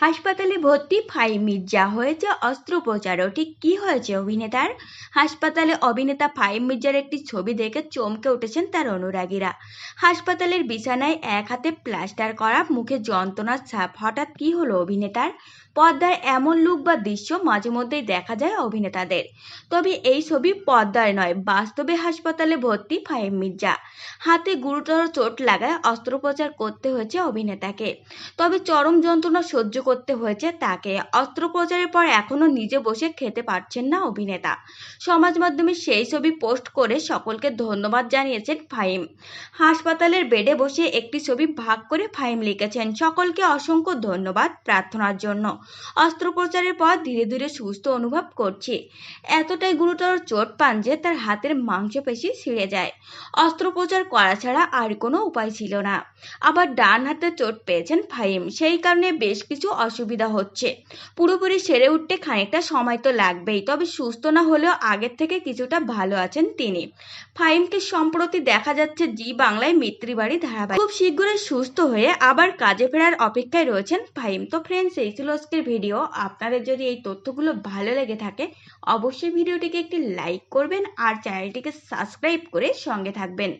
হাসপাতালে ভর্তি ফাইম মির্জা হয়েছে অস্ত্রোপচারও ঠিক কী হয়েছে অভিনেতার? হাসপাতালে অভিনেতা ফাইম মির্জার একটি ছবি দেখে চমকে উঠেছেন তার অনুরাগীরা। হাসপাতালের বিছানায় এক হাতে প্লাস্টার করা, মুখে যন্ত্রণার ছাপ। হঠাৎ কী হলো অভিনেতার? পর্দায় এমন লুক বা দৃশ্য মাঝে মধ্যেই দেখা যায় অভিনেতাদের। তবে এই ছবি পর্দায় নয়, বাস্তবে হাসপাতালে ভর্তি ফাহিম মির্জা। হাতে গুরুতর চোট লাগায় অস্ত্রোপচার করতে হয়েছে অভিনেতাকে। তবে চরম যন্ত্রণা সহ্য করতে হয়েছে তাকে। অস্ত্রোপচারের পর এখনও নিজে বসে খেতে পারছেন না অভিনেতা। সমাজ মাধ্যমে সেই ছবি পোস্ট করে সকলকে ধন্যবাদ জানিয়েছেন ফাহিম। হাসপাতালের বেডে বসে একটি ছবি ভাগ করে ফাহিম লিখেছেন, সকলকে অসংখ্য ধন্যবাদ প্রার্থনার জন্য। অস্ত্রোপচারের পর ধীরে ধীরে সুস্থ অনুভব করছি। এতটাই গুরুতর চোট পান যে তার হাতের মাংসপেশি ছিঁড়ে যায়। অস্ত্রোপচার করা ছাড়া আর কোনো উপায় ছিল না। আবার ডান হাতে চোট পেয়েছেন ফাহিম। সেই কারণে বেশ কিছু অসুবিধা হচ্ছে। পুরোপুরি সেরে উঠতে খানিকটা সময় তো লাগবেই, তবে সুস্থ না হলেও আগের থেকে কিছুটা ভালো আছেন তিনি। ফাহিমকে সম্প্রতি দেখা যাচ্ছে জি বাংলায় মিত্রিবাড়ি ধারাবাহিক। খুব শীঘ্রই সুস্থ হয়ে আবার কাজে ফেরার অপেক্ষায় রয়েছেন ফাহিম। তো ফ্রেন্ডস এই ছিল আজকের ভিডিও আপনাদের যদি এই তথ্যগুলো ভালো লেগে থাকে, অবশ্যই ভিডিওটিকে একটি লাইক করবেন আর চ্যানেলটিকে সাবস্ক্রাইব করে সঙ্গে থাকবেন।